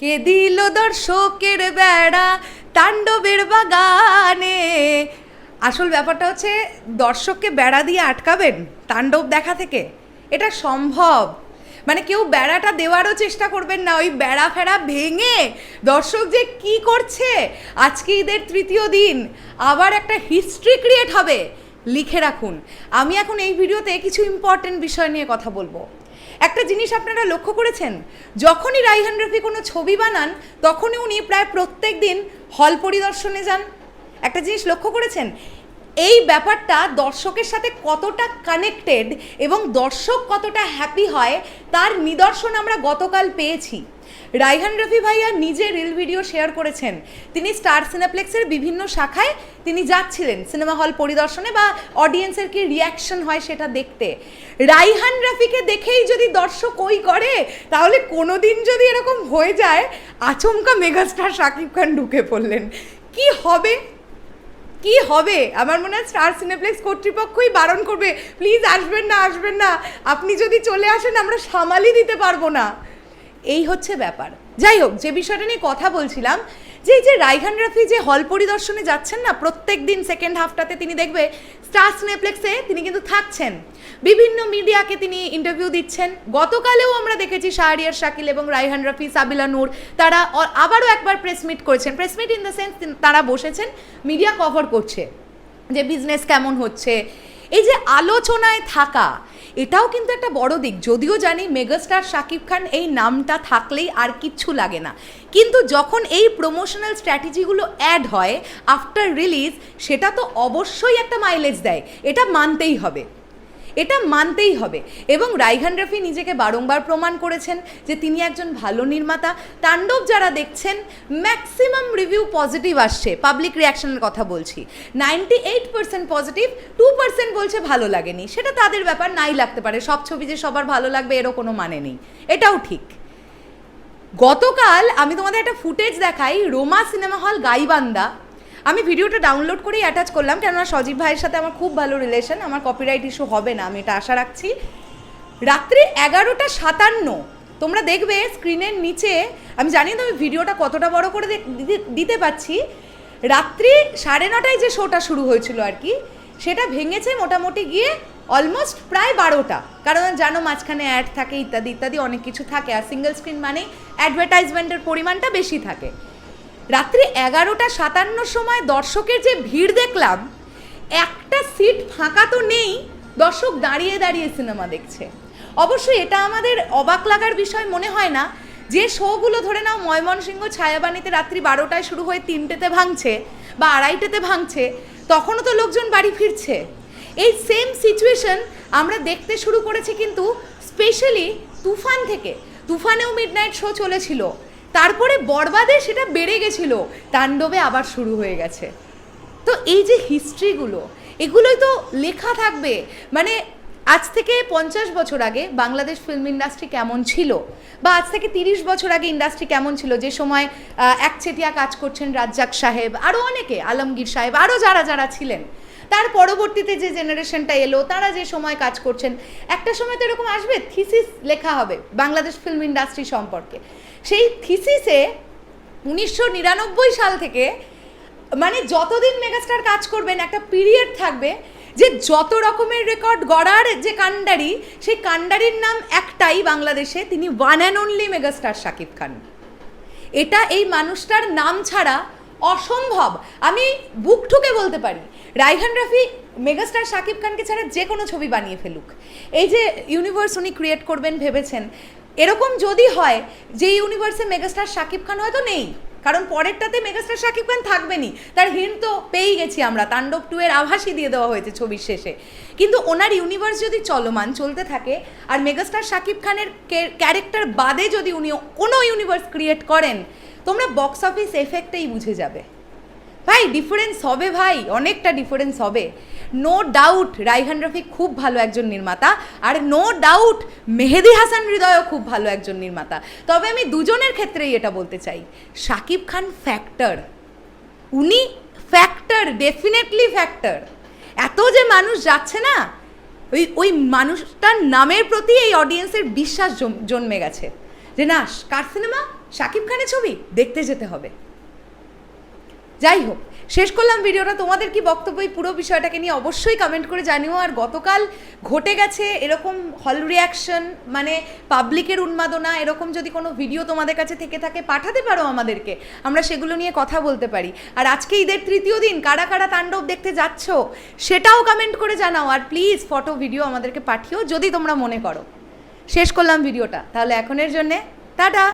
কে দিল দর্শকের বেড়া তাণ্ডবের বাগানে? আসল ব্যাপারটা হচ্ছে, দর্শককে বেড়া দিয়ে আটকাবেন তাণ্ডব দেখা থেকে। এটা সম্ভব। মানে কেউ বেড়াটা দেওয়ারও চেষ্টা করবেন না, ওই বেড়া ফেড়া ভেঙে দর্শক যে কি করছে? আজকে ঈদের তৃতীয় দিন, আবার একটা হিস্ট্রি ক্রিয়েট হবে। লিখে রাখুন। আমি এখন এই ভিডিওতে কিছু ইম্পর্টেন্ট বিষয় নিয়ে কথা বলব। একটা জিনিস আপনারা লক্ষ্য করেছেন? যখনই রাইহান রফি কোনো ছবি বানান, তখনই উনি প্রায় প্রত্যেক দিন হল পরিদর্শনে যান। একটা জিনিস লক্ষ্য করেছেন? এই ব্যাপারটা দর্শকের সাথে কতটা কানেক্টেড এবং দর্শক কতটা হ্যাপি হয়, তার নিদর্শন আমরা গতকাল পেয়েছি। রাইহান রফি ভাইয়া নিজে রিল ভিডিও শেয়ার করেছেন। তিনি স্টার সিনেপ্লেক্সের বিভিন্ন শাখায় তিনি যাচ্ছিলেন সিনেমা হল পরিদর্শনে বা অডিয়েন্সের কি রিয়াকশন হয় সেটা দেখতে। রাইহান রফিকে দেখেই যদি দর্শক ওই করে, তাহলে কোনোদিন যদি এরকম হয়ে যায়, আচমকা মেগাস্টার শাকিব খান ঢুকে পড়লেন। কি হবে? কি হবে? আমার মনে হয় স্টার সিনেপ্লেক্স কর্তৃপক্ষই বারণ করবে, প্লিজ আসবেন না আসবেন না। আপনি যদি চলে আসেন, আমরা সামালই দিতে পারব না। এই হচ্ছে ব্যাপার। যাই হোক, যে বিষয়টা নিয়ে কথা বলছিলাম যে এই যে রাইহান রাফি যে হল পরিদর্শনে যাচ্ছেন না, প্রত্যেক দিন সেকেন্ড হাফটাতে তিনি দেখবে স্টার সিনেপ্লেক্সে তিনি কিন্তু থাকছেন। বিভিন্ন মিডিয়াকে তিনি ইন্টারভিউ দিচ্ছেন। গতকালেও আমরা দেখেছি শাহরিয়ার শাকিল এবং রাইহান রাফি, সাবিলা নূর, তারা আবারও একবার প্রেস মিট করেছেন। Press meet in the sense তারা বসেছেন মিডিয়া কভার করছে যে বিজনেস কেমন হচ্ছে এই যে আলোচনায় থাকা, এটাও কিন্তু একটা বড় দিক। যদিও জানি মেগাস্টার শাকিব খান এই নামটা থাকলেই আর কিচ্ছু লাগে না। কিন্তু যখন এই প্রমোশনাল স্ট্র্যাটেজিগুলো অ্যাড হয় আফটার রিলিজ সেটা তো অবশ্যই একটা মাইলেজ দেয়। এটা মানতেই হবে। এটা মানতেই হবে। এবং রাইহান রফি নিজেকে বারংবার প্রমাণ করেছেন যে তিনি একজন ভালো নির্মাতা। তাণ্ডব যারা দেখছেন ম্যাক্সিমাম রিভিউ পজিটিভ আসছে। পাবলিক রিয়াকশনের কথা বলছি। Ninety eight percent positive two percent বলছে ভালো লাগেনি। সেটা তাদের ব্যাপার, নাই লাগতে পারে। সব ছবি যে সবার ভালো লাগবে, এরও কোনো মানে নেই। এটাও ঠিক। গতকাল আমি তোমাদের একটা ফুটেজ দেখাই। রোমা সিনেমা হল গাইবান্দা আমি ভিডিওটা ডাউনলোড করেই অ্যাটাচ করলাম, কেননা সজীব ভাইয়ের সাথে আমার খুব ভালো রিলেশন আমার কপিরাইট ইস্যু হবে না, আমি এটা আশা রাখছি। রাত্রি এগারোটা সাতান্ন, তোমরা দেখবে স্ক্রিনের নিচে, আমি জানি না আমি ভিডিওটা কতটা বড় করে দিতে- পাচ্ছি রাত্রি সাড়ে নটায় যে শোটা শুরু হয়েছিল আর কি, সেটা ভেঙেছে মোটামুটি গিয়ে অলমোস্ট প্রায় বারোটা। কারণ জানো মাঝখানে অ্যাড থাকে, ইত্যাদি ইত্যাদি অনেক কিছু থাকে, আর সিঙ্গেল স্ক্রিন মানে অ্যাডভার্টাইজমেন্টের পরিমাণটা বেশি থাকে। রাত্রি এগারোটা সাতান্ন সময় দর্শকের যে ভিড় দেখলাম, একটা সিট ফাঁকা তো নেই, দর্শক দাঁড়িয়ে দাঁড়িয়ে সিনেমা দেখছে। অবশ্যই এটা আমাদের অবাক লাগার বিষয়, মনে হয় না। যে শোগুলো ধরে নাও ময়মনসিংহ ছায়াবাণীতে রাত্রি বারোটায় শুরু হয়ে তিনটেতে ভাঙছে বা আড়াইটেতে ভাঙছে, তখনও তো লোকজন বাড়ি ফিরছে। এই সেম সিচুয়েশন আমরা দেখতে শুরু করেছি কিন্তু স্পেশালি তুফান থেকে। তুফানেও মিডনাইট শো চলেছিল। তারপরে বরবাদে সেটা বেড়ে গেছিল। তাণ্ডবে আবার শুরু হয়ে গেছে। তো এই যে হিস্ট্রিগুলো, এগুলোই তো লেখা থাকবে। মানে আজ থেকে পঞ্চাশ বছর আগে বাংলাদেশ ফিল্ম ইন্ডাস্ট্রি কেমন ছিল? বা আজ থেকে তিরিশ বছর আগে ইন্ডাস্ট্রি কেমন ছিল? যে সময় একচেটিয়া কাজ করছেন রাজ্জাক সাহেব আরও অনেকে, আলমগীর সাহেব আরও যারা যারা ছিলেন। তার পরবর্তীতে যে জেনারেশনটা এলো, তারা যে সময় কাজ করছেন, একটা সময় তো এরকম আসবে থিসিস লেখা হবে বাংলাদেশ ফিল্ম ইন্ডাস্ট্রি সম্পর্কে। সেই থিসিসে উনিশশো নিরানব্বই সাল থেকে মানে যতদিন মেগাস্টার কাজ করবেন, একটা পিরিয়ড থাকবে যে যত রকমের রেকর্ড গড়ার যে কান্ডারি, সেই কান্ডারির নাম একটাই বাংলাদেশে, তিনি one and only megastar Shakib Khan. এটা এই মানুষটার নাম ছাড়া অসম্ভব। আমি বুক ঠুকে বলতে পারি রাইহান রাফি মেগাস্টার শাকিব খানকে ছাড়া যে কোনো ছবি বানিয়ে ফেলুক। এই যে ইউনিভার্স উনি ক্রিয়েট করবেন, ভেবেছেন এরকম যদি হয় যে ইউনিভার্সে মেগাস্টার শাকিব খান হয়তো নেই। কারণ পরেরটাতে মেগাস্টার শাকিব খান থাকবেনই। তার হিন্ট তো পেয়েই গেছি আমরা। তাণ্ডব টু এর আভাসই দিয়ে দেওয়া হয়েছে ছবির শেষে। কিন্তু ওনার ইউনিভার্স যদি চলমান, চলতে থাকে, আর মেগাস্টার শাকিব খানের ক্যারেক্টার বাদে যদি উনি কোনো ইউনিভার্স ক্রিয়েট করেন, তোমরা বক্স অফিস এফেক্টেই বুঝে যাবে। ভাই ডিফারেন্স হবে ভাই। অনেকটা ডিফারেন্স হবে। নো ডাউট রাইহান রফিক খুব ভালো একজন নির্মাতা আর নো ডাউট মেহেদি হাসান হৃদয়ও খুব ভালো একজন নির্মাতা। তবে আমি দুজনের ক্ষেত্রেই এটা বলতে চাই। শাকিব খান ফ্যাক্টর উনি ফ্যাক্টর ডেফিনেটলি ফ্যাক্টর এত যে মানুষ যাচ্ছে না, ওই ওই মানুষটার নামের প্রতি এই অডিয়েন্সের বিশ্বাস জন্মে গেছে। যে না, কার সিনেমা শাকিব খানের ছবি। দেখতে যেতে হবে। যাই হোক শেষ করলাম ভিডিওটা। তোমাদের কি বক্তব্য পুরো বিষয়টাকে নিয়ে অবশ্যই কমেন্ট করে জানিও। আর গতকাল ঘটে গেছে এরকম হল রিয়াকশন মানে পাবলিকের উন্মাদনা, এরকম যদি কোনো ভিডিও তোমাদের কাছে থেকে থাকে, পাঠাতে পারো আমাদেরকে। আমরা সেগুলো নিয়ে কথা বলতে পারি। আর আজকে ঈদের তৃতীয় দিন, কারা কারা তাণ্ডব দেখতে যাচ্ছ, সেটাও কমেন্ট করে জানাও। আর প্লিজ ফটো ভিডিও আমাদেরকে পাঠিও, যদি তোমরা মনে করো। শেষ করলাম ভিডিওটা। তাহলে এখনের জন্যে, টাটা!